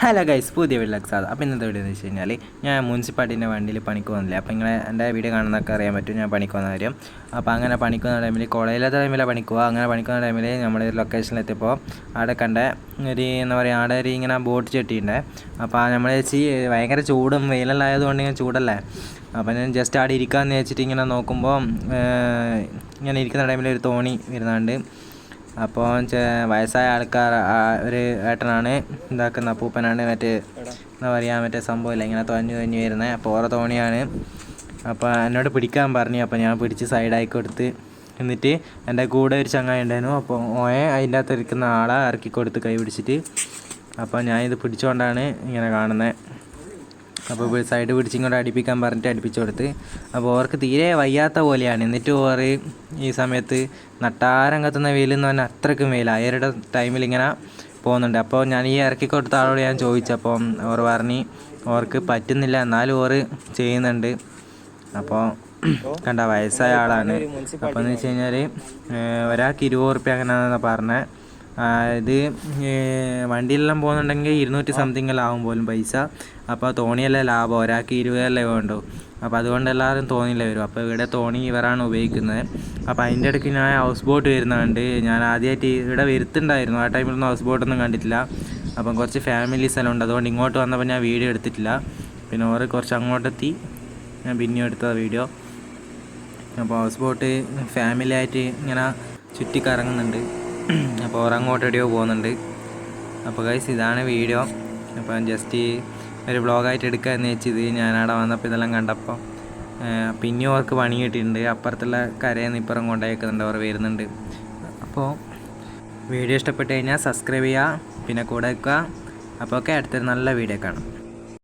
Hello guys പുതിയ വീട്ടിലേക്ക് സാധാ അപ്പോൾ ഇന്നത്തെ വീഡിയോ എന്ന് വെച്ച് കഴിഞ്ഞാൽ ഞാൻ മുനിസിപ്പാലിറ്റിന്റെ വണ്ടിയിൽ പണിക്ക് വന്നില്ല അപ്പോൾ നിങ്ങളെ എന്റെ വീഡിയോ കാണുന്നതൊക്കെ അറിയാൻ പറ്റും ഞാൻ പണിക്ക് വന്ന കാര്യം. അപ്പോൾ അങ്ങനെ പണിക്ക് വന്ന ടൈമിൽ കോളേജിലത്തെ ടൈമിലാണ് പണിക്ക് പോകുക അങ്ങനെ പണിക്കുന്ന ടൈമിൽ നമ്മൾ എത്തിയപ്പോൾ അവിടെ കണ്ട ഒരു എന്താ പറയുക അവിടെ ഒരു ഇങ്ങനെ ബോട്ട് ചെട്ടിയുണ്ട് അപ്പോൾ നമ്മൾ വെച്ച് ഭയങ്കര ചൂടും വെയിലെല്ലാം ആയതുകൊണ്ട് ഇങ്ങനെ ചൂടല്ലേ? അപ്പോൾ ഞാൻ ജസ്റ്റ് അവിടെ ഇരിക്കാമെന്ന് വെച്ചിട്ട് ഇങ്ങനെ നോക്കുമ്പോൾ ഇങ്ങനെ ഇരിക്കുന്ന ടൈമിൽ ഒരു തോണി വരുന്നുണ്ട്. അപ്പോൾ വയസ്സായ ആൾക്കാർ ഒരു ഏട്ടനാണ് ഇതാക്കുന്ന അപ്പൂപ്പനാണ് മറ്റേ എന്താ പറയുക മറ്റേ സംഭവമില്ല ഇങ്ങനെ തോന്നി തോന്നി വരുന്നത് അപ്പോൾ ഓരോ തോണിയാണ്. അപ്പോൾ എന്നോട് പിടിക്കാൻ പറഞ്ഞു അപ്പോൾ ഞാൻ പിടിച്ച് സൈഡാക്കി കൊടുത്ത്. എന്നിട്ട് എന്റെ കൂടെ ഒരു ചങ്ങായി ഉണ്ടായിരുന്നു അപ്പോൾ ഓയെ അതിന്റെ അകത്ത് ഇരിക്കുന്ന ആളെ ഇറക്കി കൊടുത്ത് കൈ പിടിച്ചിട്ട്. അപ്പോൾ ഞാൻ ഇത് പിടിച്ചുകൊണ്ടാണ് ഇങ്ങനെ കാണുന്നത് അപ്പോൾ സൈഡ് പിടിച്ചിങ്ങോട്ട് അടുപ്പിക്കാൻ പറഞ്ഞിട്ട് അടുപ്പിച്ചു കൊടുത്ത്. അപ്പോൾ ഓർക്ക് തീരെ വയ്യാത്ത പോലെയാണ്. എന്നിട്ട് ഓറ് ഈ സമയത്ത് നട്ടാരം കത്തുന്ന വെയിലെന്ന് പറഞ്ഞാൽ അത്രയ്ക്കും വെയിൽ അയരുടെ ടൈമിൽ ഇങ്ങനെ പോകുന്നുണ്ട്. അപ്പോൾ ഞാൻ ഈ ഇറക്കി കൊടുത്ത ആളോട് ഞാൻ ചോദിച്ചപ്പോൾ ഓർ പറഞ്ഞ് ഓർക്ക് പറ്റുന്നില്ല. എന്നാലും ഓറ് ചെയ്യുന്നുണ്ട്. അപ്പോൾ കണ്ട വയസ്സായ ആളാണ്. അപ്പോൾ എന്ന് വെച്ച് കഴിഞ്ഞാൽ ഒരാൾക്ക് ഇരുപത് റുപ്യ അങ്ങനെയാണെന്നാണ് പറഞ്ഞത് ഇത് വണ്ടിയിലെല്ലാം പോകുന്നുണ്ടെങ്കിൽ ഇരുന്നൂറ്റി സംതിങ് എല്ലാം ആവും പോലും പൈസ. അപ്പോൾ തോണിയല്ലേ ലാഭം? ഒരാൾക്ക് ഇരുപതല്ലേ വേണ്ടു. അപ്പോൾ അതുകൊണ്ട് എല്ലാവരും തോണിയില്ല വരും. അപ്പോൾ ഇവിടെ തോണി ഇവരാണ് ഉപയോഗിക്കുന്നത്. അപ്പോൾ അതിന്റെ ഇടയ്ക്ക് ഞാൻ ഹൗസ് ബോട്ട് വരുന്നുണ്ട്. ഞാൻ ആദ്യമായിട്ട് ഇവിടെ വരുത്തുണ്ടായിരുന്നു. ആ ടൈമിലൊന്നും ഹൗസ് ബോട്ടൊന്നും കണ്ടിട്ടില്ല. അപ്പം കുറച്ച് ഫാമിലീസ് എല്ലാം ഉണ്ട്. അതുകൊണ്ട് ഇങ്ങോട്ട് വന്നപ്പോൾ ഞാൻ വീഡിയോ എടുത്തിട്ടില്ല. പിന്നെ ഓറ് കുറച്ച് അങ്ങോട്ടെത്തി. ഞാൻ പിന്നെയും എടുത്ത വീഡിയോ. അപ്പോൾ ഹൗസ് ബോട്ട് ഫാമിലി ആയിട്ട് ഇങ്ങനെ ചുറ്റി കറങ്ങുന്നുണ്ട് അപ്പോൾ അങ്ങോട്ട് എവിടെയോ പോകുന്നുണ്ട്. അപ്പോൾ ഗൈസ് ഇതാണ് വീഡിയോ അപ്പം ജസ്റ്റ് ഒരു വ്ളോഗായിട്ട് എടുക്കുക എന്ന് വെച്ചത് ഞാനവിടെ വന്നപ്പോൾ ഇതെല്ലാം കണ്ടപ്പോൾ പിന്നെ അവർക്ക് പണി കിട്ടിയിട്ടുണ്ട്. അപ്പുറത്തുള്ള കരയിൽ നിന്ന് ഇപ്പുറം കൊണ്ടുപോയിക്കുന്നുണ്ട് അവർ വരുന്നുണ്ട്. അപ്പോൾ വീഡിയോ ഇഷ്ടപ്പെട്ട് കഴിഞ്ഞാൽ സബ്സ്ക്രൈബ് ചെയ്യുക പിന്നെ കൂടെ വെക്കുക അപ്പോൾ ഒക്കെ അടുത്തൊരു നല്ല വീഡിയോ കാണാം.